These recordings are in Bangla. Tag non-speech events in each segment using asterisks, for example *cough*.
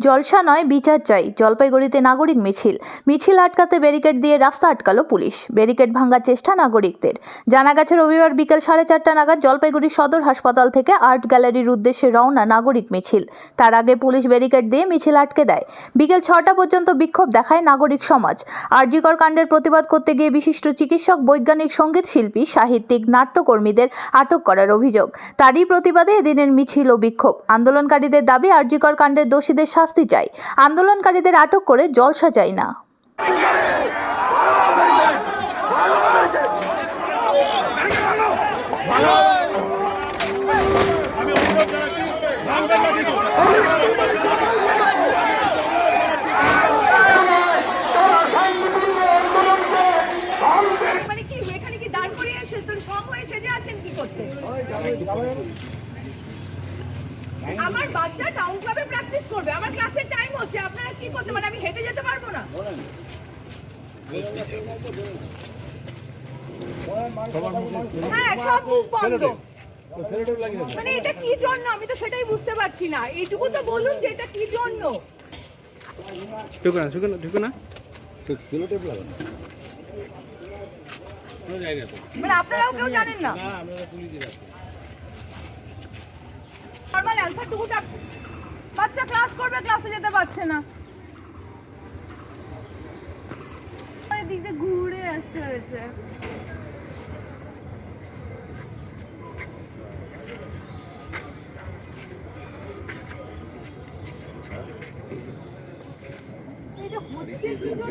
জলসা নয়, বিচার চাই। জলপাইগুড়িতে নাগরিক মিছিল। মিছিল আটকাতে ব্যারিকেড দিয়ে রাস্তা আটকালো পুলিশ। ব্যারিকেড ভাঙার চেষ্টা নাগরিকদের। জানা গেছে, রবিবার বিকেল সাড়ে চারটা নাগাদ জলপাইগুড়ি সদর হাসপাতাল থেকে আর্ট গ্যালারির উদ্দেশ্যে রওনা নাগরিক মিছিল। তার আগে পুলিশ ব্যারিকেড দিয়ে মিছিল আটকে দেয়। বিকেল ছটা পর্যন্ত বিক্ষোভ দেখায় নাগরিক সমাজ। আরজিকর কাণ্ডের প্রতিবাদ করতে গিয়ে বিশিষ্ট চিকিৎসক, বৈজ্ঞানিক সংগীত শিল্পী সাহিত্যিক, নাট্যকর্মীদের আটক করার অভিযোগ। তারই প্রতিবাদে এদিনের মিছিল ও বিক্ষোভ। আন্দোলনকারীদের দাবি, আরজিকর কাণ্ডের দোষীদের চাই। আন্দোলনকারীদের আটক করে জলসা চাই না। মানে এখানে কি দাঁড় করিয়ে সব হয়ে সেজে আছেন কি করতে? আমার বাচ্চা টাউন ক্লাবে প্র্যাকটিস করবে। আমার ক্লাসের টাইম হচ্ছে। আপনারা কি করতে মানে আমি হেঁটে যেতে পারব না? হ্যাঁ সব বন্ধ। মানে এটা কি জন্য? আমি তো সেটাই বুঝতে পারছি না। এইটুকু তো বলুন যে এটা কি জন্য? ঢুকো না ঢুকো না ঢুকো না। মানে আপনারাও কেউ জানেন না? অ্যান্সারটুকুটা বাচ্চা ক্লাস করবে ক্লাসে যেতে পারছে না। দিয়ে ঘুরে আসতে হয়েছে।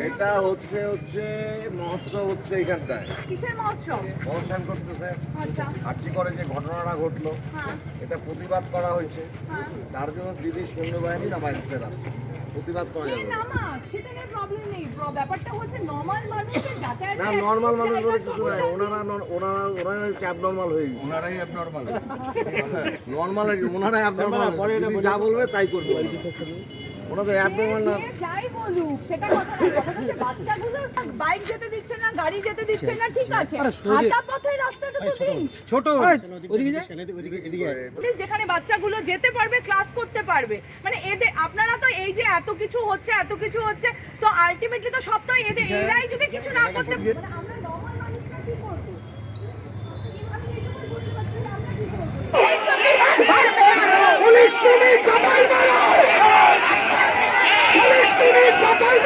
এটা হচ্ছে হচ্ছে মহোৎসব হচ্ছে এইখানটায়। কিসের অনুষ্ঠান করতেছে। আচ্ছা। আর্জি করে যে ঘটনাটা ঘটলো হ্যাঁ। এটা প্রতিবাদ করা হয়েছে। হ্যাঁ। তার জন্য দিদি সৈন্যবাহিনী নামাইছে না। প্রতিবাদ করা যাবে নামাক সেটা নিয়ে প্রবলেম নেই। প্র- ব্যাপারটা হচ্ছে নর্মাল মানুষের যাতায়াত না নর্মাল মানুষ বলে কিছু নাই। ওনারা ওনারা ওনারা ক্যাব নর্মাল হয়ে গেছে। ওনারাই অ্যাবনর্মাল *laughs* নর্মাল ওনারাই অ্যাবনর্মাল দিদি যা বলবে তাই করবে। অ্যাবনর্মাল না যে যাই বলুক সেটা কথা না কথা হচ্ছে বাচ্চাগুলো বাইক যেতে দিচ্ছে না গাড়ি যেতে দিচ্ছে না ঠিক আছে হাঁটা পথের রাস্তাটা তো দিন। ছোট। ওদিকে যা Please, যেখানে বাচ্চাগুলো যেতে পারবে ক্লাস করতে পারবে। মানে এদের আপনারা তো এই যে এত কিছু হচ্ছে এত কিছু হচ্ছে তো আলটিমেটলি তো সব তো এদের এরাই যদি কিছু না করতে মানে আমরা normal মানুষরা কি করব? বই